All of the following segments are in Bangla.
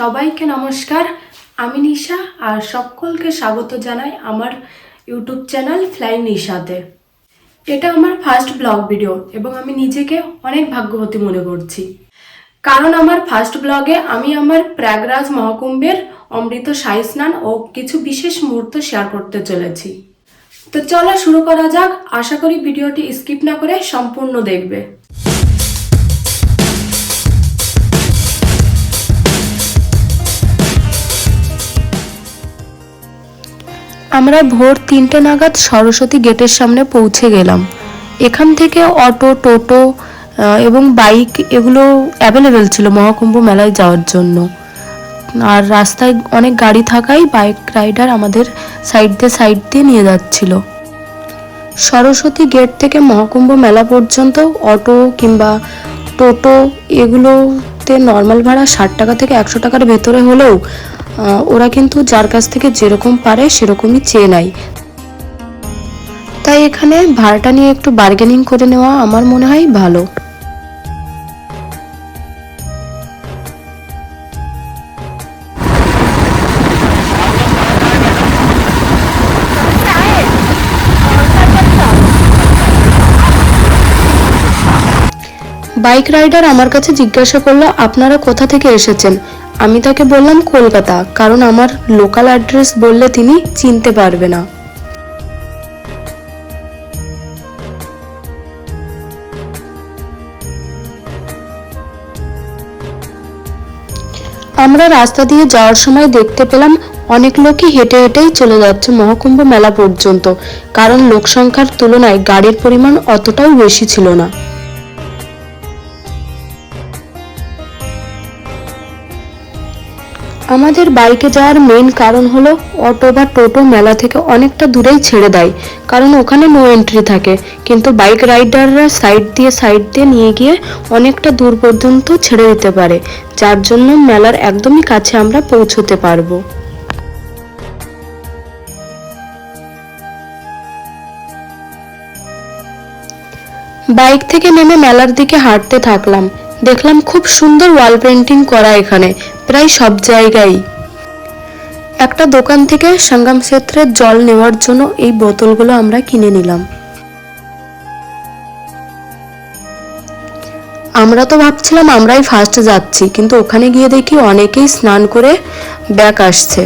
সবাইকে নমস্কার। আমি নিশা আর সকলকে স্বাগত জানাই আমার ইউটিউব চ্যানেল ফ্লাই নিশাতে। এটা আমার ফার্স্ট ব্লগ ভিডিও এবং আমি নিজেকে অনেক ভাগ্যবতী মনে করছি। কারণ আমার ফার্স্ট ব্লগে আমি আমার প্রয়াগরাজ মহাকুম্ভের অমৃত সাই স্নান ও কিছু বিশেষ মুহূর্ত শেয়ার করতে চলেছি। তো চলো শুরু করা যাক। আশা করি ভিডিওটি স্কিপ না করে সম্পূর্ণ দেখবে। আমরা ভোর তিনটে নাগাদ সরস্বতী গেটের সামনে পৌঁছে গেলাম। এখান থেকে অটো, টোটো এবং বাইক এগুলো অ্যাভেলেবেল ছিল মহাকুম্ভ মেলায় যাওয়ার জন্য। আর রাস্তায় অনেক গাড়ি থাকায় বাইক রাইডার আমাদের সাইড দিয়ে সাইড দিয়ে নিয়ে যাচ্ছিল। সরস্বতী গেট থেকে মহাকুম্ভ মেলা পর্যন্ত অটো কিংবা টোটো এগুলোতে নর্মাল ভাড়া ষাট টাকা থেকে একশো টাকার ভেতরে হলেও ওরা কিন্তু যার কাছ থেকে যেরকম পারে সেরকমই চেয়ে নেয়। তাই এখানে ভাড়াটা নিয়ে একটু বার্গেনিং করে নেওয়া আমার মনে হয় ভালো। বাইক রাইডার আমার কাছে জিজ্ঞাসা করল, আপনারা কোথা থেকে এসেছেন? আমি তাকে বললাম কলকাতা, কারণ আমার লোকাল অ্যাড্রেস বললে তিনি চিনতে পারবে না। আমরা রাস্তা দিয়ে যাওয়ার সময় দেখতে পেলাম অনেক লোকই হেঁটে হেঁটেই চলে যাচ্ছে মহাকুম্ভ মেলা পর্যন্ত, কারণ লোক সংখ্যার তুলনায় গাড়ির পরিমাণ অতটাও বেশি ছিল না। আমাদের বাইকে যাওয়ার মেন কারণ হলো অটো বা টোটো মেলা থেকে অনেকটা দূরেই ছেড়ে দেয়, কারণ ওখানে নো এন্ট্রি থাকে। কিন্তু বাইক রাইডাররা সাইড দিয়ে সাইড দিয়ে নিয়ে গিয়ে অনেকটা দূর পর্যন্ত ছেড়ে দিতে পারে, যার জন্য মেলার একদমই কাছে আমরা পৌঁছতে পারব। বাইক থেকে নেমে মেলার দিকে হাঁটতে থাকলাম। দেখলাম খুব সুন্দর ওয়াল পেন্টিং করা এখানে, প্রায় সব জায়গায়। একটা দোকান থেকে সঙ্গম ক্ষেত্রের জল নেওয়ার জন্য এই বোতলগুলো আমরা কিনে নিলাম। আমরা তো ভাবছিলাম আমরাই ফার্স্ট যাচ্ছি, কিন্তু ওখানে গিয়ে দেখি অনেকেই স্নান করে ব্যাক আসছে।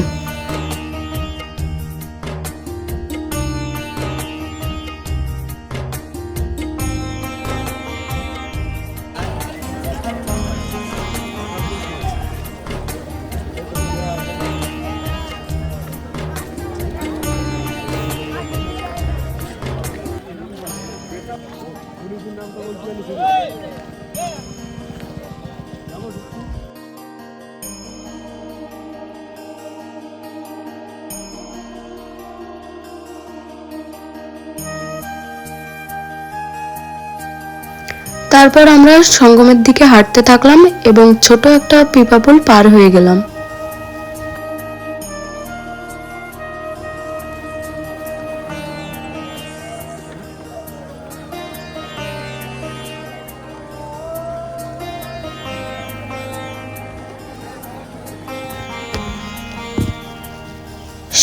তারপর আমরা সঙ্গমের দিকে হাঁটতে থাকলাম এবং ছোট একটা পিপাপুল পার হয়ে গেলাম।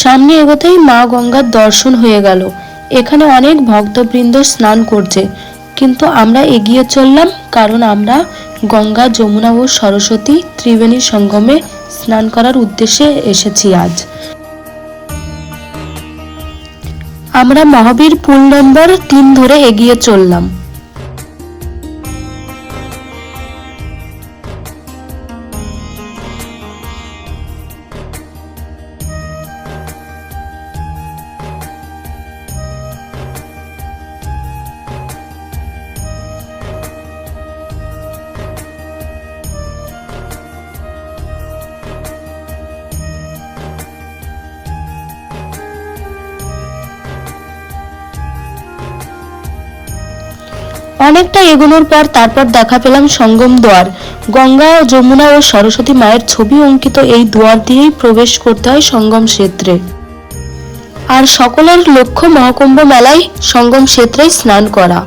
সামনে এগোতেই মা গঙ্গার দর্শন হয়ে গেল। এখানে অনেক ভক্তবৃন্দ স্নান করছে। কিন্তু আমরা এগিয়ে চললাম কারণ আমরা গঙ্গা, যমুনা ও সরস্বতী ত্রিবেণী সঙ্গমে স্নান করার উদ্দেশ্যে এসেছি আজ। আমরা মহাবীর পুল নম্বর তিন ধরে এগিয়ে চললাম। অনেকটা এগোনোর পর তারপর দেখা পেলাম সঙ্গম দ্বার গঙ্গা, যমুনা ও সরস্বতী মায়ের ছবি অঙ্কিত এই দুয়ার দিয়েই প্রবেশ করতে হয় সঙ্গম ক্ষেত্রে আর সকলের লক্ষ্য মহাকুম্ভ মেলায় সঙ্গম ক্ষেত্রে স্নান করা।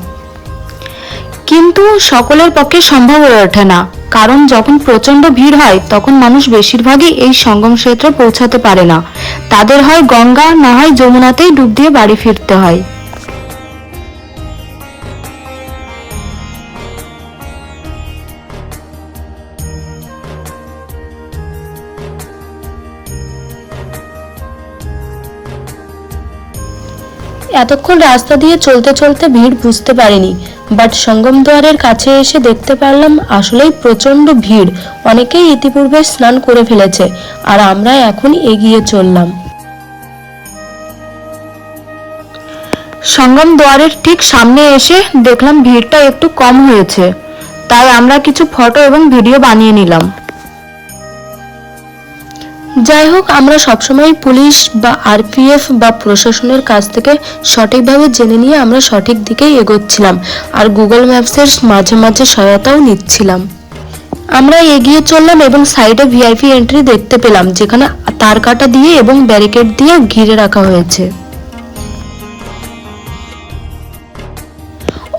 কিন্তু সকলের পক্ষে সম্ভব হয়ে ওঠে না। কারণ যখন প্রচণ্ড ভিড় হয়, তখন মানুষ বেশিরভাগই এই সঙ্গম ক্ষেত্রে পৌঁছাতে পারে না। তাদের হয় গঙ্গা, না হয় যমুনাতেই ডুব দিয়ে বাড়ি ফিরতে হয়। এতক্ষণ রাস্তা দিয়ে চলতে চলতে ভিড় বুঝতে পারিনি বাট সঙ্গম দুয়ারের কাছে এসে দেখতে পারলাম আসলেই প্রচণ্ড ভিড়, অনেকেই ইতিপূর্বে স্নান করে ফেলেছে, আর আমরা এখন এগিয়ে চললাম। সঙ্গম দুয়ারের ঠিক সামনে এসে দেখলাম ভিড়টা একটু কম হয়েছে, তাই আমরা কিছু ফটো এবং ভিডিও বানিয়ে নিলাম। যাই হোক আমরা সবসময় পুলিশ বা আরপিএফ বা প্রশাসনের কাছ থেকে সঠিকভাবে জেনে নিয়ে আমরা সঠিক দিকেই এগোচ্ছিলাম আর গুগল ম্যাপসের মাঝে মাঝে সহায়তাও নিচ্ছিলাম। আমরা এগিয়ে চললাম এবং সাইডে ভিআইপি এন্ট্রি দেখতে পেলাম, যেখানে তার কাটা দিয়ে এবং ব্যারিকেড দিয়ে ঘিরে রাখা হয়েছে।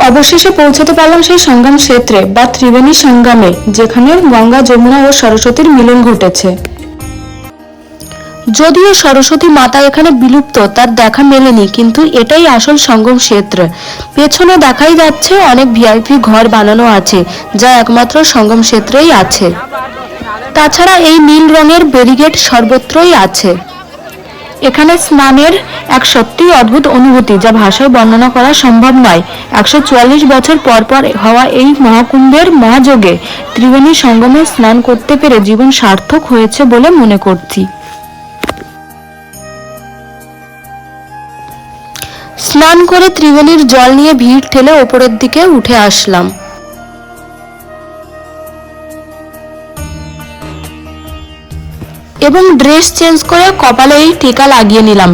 অবশেষে পৌঁছাতে পারলাম সেই সংগ্রাম ক্ষেত্রে বা ত্রিবেণী সংগ্রামে, যেখানে গঙ্গা, যমুনা ও সরস্বতীর মিলন ঘটেছে। যদিও সরস্বতী মাতা এখানে বিলুপ্ত, তার দেখা মেলেনি, কিন্তু এটাই আসল সঙ্গম ক্ষেত্র। পেছনে দেখাই যাচ্ছে অনেক ভিআইপি ঘর বানানো আছে, যা একমাত্র সঙ্গম ক্ষেত্রেই আছে। তাছাড়া এই নীল রঙের ব্যারিগেড সর্বত্রই আছে। এখানে স্নানের এক সত্যিই অদ্ভুত অনুভূতি, যা ভাষায় বর্ণনা করা সম্ভব নয়। একশো চুয়াল্লিশ বছর পর পর হওয়া এই মহাকুম্ভের মহাযোগে ত্রিবেণী সঙ্গমে স্নান করতে পেরে জীবন সার্থক হয়েছে বলে মনে করছি। স্নান করে ত্রিবেণীর জল নিয়ে ভিড় ঠেলে ওপরের দিকে উঠে আসলাম। এবং ড্রেস চেঞ্জ করে কপালে এই টিকা লাগিয়ে নিলাম।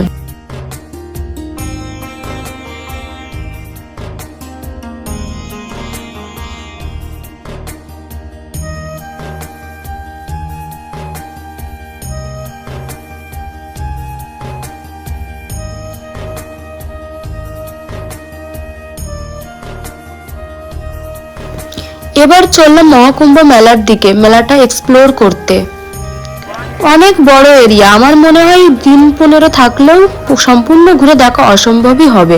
এবার চললাম মহাকুম্ভ মেলার দিকে, মেলাটা এক্সপ্লোর করতে। অনেক বড় এরিয়া আমার মনে হয় দিন পনেরো থাকলেও সম্পূর্ণ ঘুরে দেখা অসম্ভবই হবে।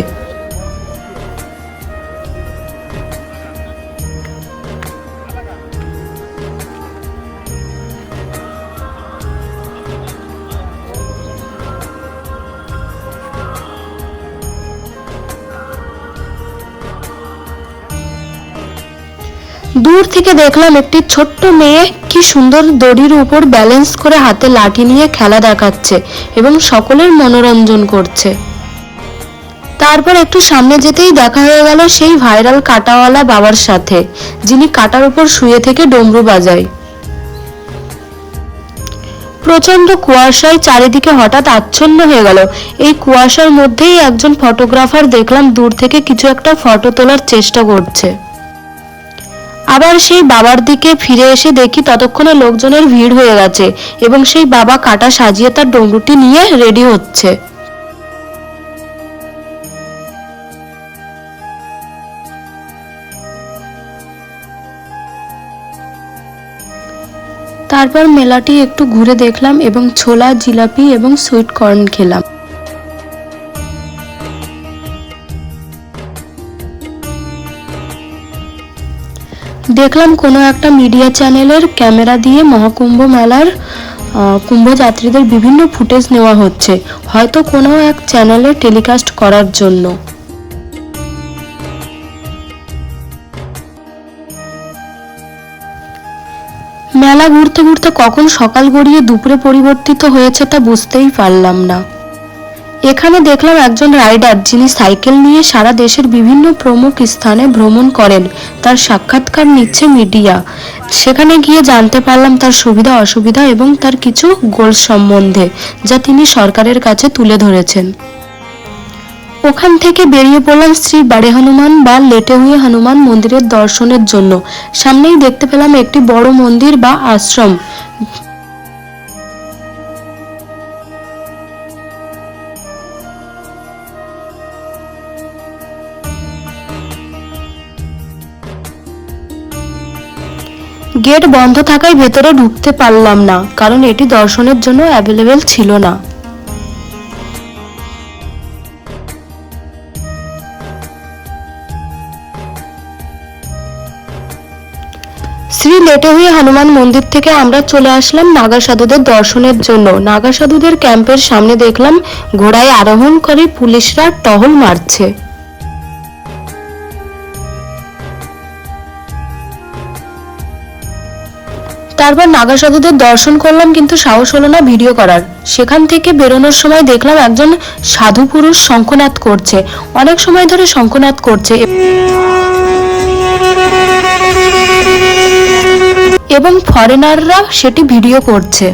দূর থেকে দেখলাম একটি ছোট্ট মেয়ে কি সুন্দর দড়ির উপর ব্যালেন্স করে হাতে লাঠি নিয়ে খেলা দেখাচ্ছে এবং সকলের মনোরঞ্জন করছে। তারপর একটু সামনে যেতেই দেখা হয়ে গেল সেই ভাইরাল কাটাওয়ালা বাবার সাথে, যিনি কাটার উপর শুয়ে থেকে ডমরু বাজায়। প্রচণ্ড কুয়াশায় চারিদিকে হঠাৎ আচ্ছন্ন হয়ে গেল। এই কুয়াশার মধ্যেই একজন ফটোগ্রাফার দেখলাম দূর থেকে কিছু একটা ফটো তোলার চেষ্টা করছে। আবার সেই বাবার দিকে ফিরে এসে দেখি ততক্ষণে লোকজনের ভিড় হয়ে গেছে এবং সেই বাবা কাটা সাজিয়ে তার ডমরুটি নিয়ে রেডি হচ্ছে। তারপর মেলাটি একটু ঘুরে দেখলাম এবং ছোলা, জিলাপি এবং সুইট কর্ন খেলাম। দেখলাম কোনো একটা মিডিয়া চ্যানেলের ক্যামেরা দিয়ে মহাকুম্ভ মেলার আহ, কুম্ভযাত্রীদের বিভিন্ন ফুটেজ নেওয়া হচ্ছে। হয়তো কোনো এক চ্যানেলে টেলিকাস্ট করার জন্য। মেলা ঘুরতে ঘুরতে কখন সকাল গড়িয়ে দুপুরে পরিবর্তিত হয়েছে তা বুঝতেই পারলাম না। এখানে দেখলাম একজন রাইডার যিনি সাইকেল নিয়ে সারা দেশের বিভিন্ন প্রমুখ স্থানে ভ্রমণ করেন। তার সাক্ষাৎকার নিচ্ছে মিডিয়া। সেখানে গিয়ে জানতে পারলাম তার সুবিধা, অসুবিধা এবং তার কিছু গোল সম্বন্ধে, যা তিনি সরকারের কাছে তুলে ধরেছেন। ওখান থেকে বেরিয়ে পড়লাম শ্রী বাড়ে হনুমান বা লেটে হুয়ে হনুমান মন্দিরের দর্শনের জন্য। সামনেই দেখতে পেলাম একটি বড় মন্দির বা আশ্রম। গেট বন্ধ থাকায় ভেতরে ঢুকতে পারলাম না, কারণ এটি দর্শনের জন্য অ্যাভেলেবেল ছিল না। শ্রী লেটে হয়ে হনুমান মন্দির থেকে আমরা চলে আসলাম নাগা সাধুদের দর্শনের জন্য। নাগা সাধুদের ক্যাম্পের সামনে দেখলাম ঘোড়ায় আরোহণ করে পুলিশরা টহল মারছে। তারপর নাগা সাধুদের দর্শন করলাম কিন্তু সাহস হলো না ভিডিও করার। সেখান থেকে বেরোনোর সময় দেখলাম একজন সাধু পুরুষ শঙ্খনাদ করছে। অনেক সময় ধরে শঙ্খনাদ করছে। এবং ফরেনাররা সেটি ভিডিও করছে।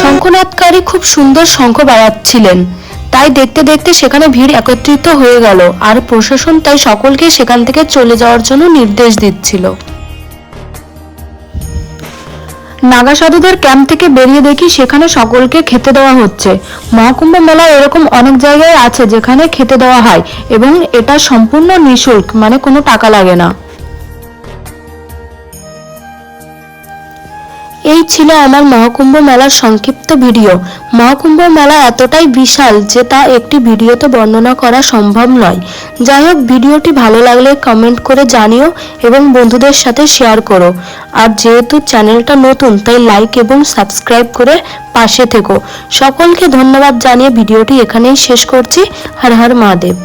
শঙ্খনাদকারী খুব সুন্দর শঙ্খ বাজাচ্ছিলেন। তাই দেখতে দেখতে সেখানে ভিড় একত্রিত হয়ে গেল, আর প্রশাসন তাই সকলকে সেখান থেকে চলে যাওয়ার জন্য নির্দেশ দিচ্ছিল। নাগা সাধুদের ক্যাম্প থেকে বেরিয়ে দেখি সেখানে সকলকে খেতে দেওয়া হচ্ছে। মহাকুম্ভ মেলা এরকম অনেক জায়গায় আছে যেখানে খেতে দেওয়া হয়, এবং এটা সম্পূর্ণ নিঃশুল্ক মানে কোনো টাকা লাগে না। এই ছিল আমার মহাকুম্ভ মেলার সংক্ষিপ্ত ভিডিও। মহাকুম্ভ মেলা এতটাই বিশাল যে তা একটি ভিডিওতে বর্ণনা করা সম্ভব নয়। যাই হোক, ভিডিওটি ভালো লাগলে কমেন্ট করে জানিও এবং বন্ধুদের সাথে শেয়ার করো। আর যেহেতু চ্যানেলটা নতুন, তাই লাইক এবং সাবস্ক্রাইব করে পাশে থেকো। সকলকে ধন্যবাদ জানিয়ে ভিডিওটি এখানেই শেষ করছি। হর হর মহাদেব।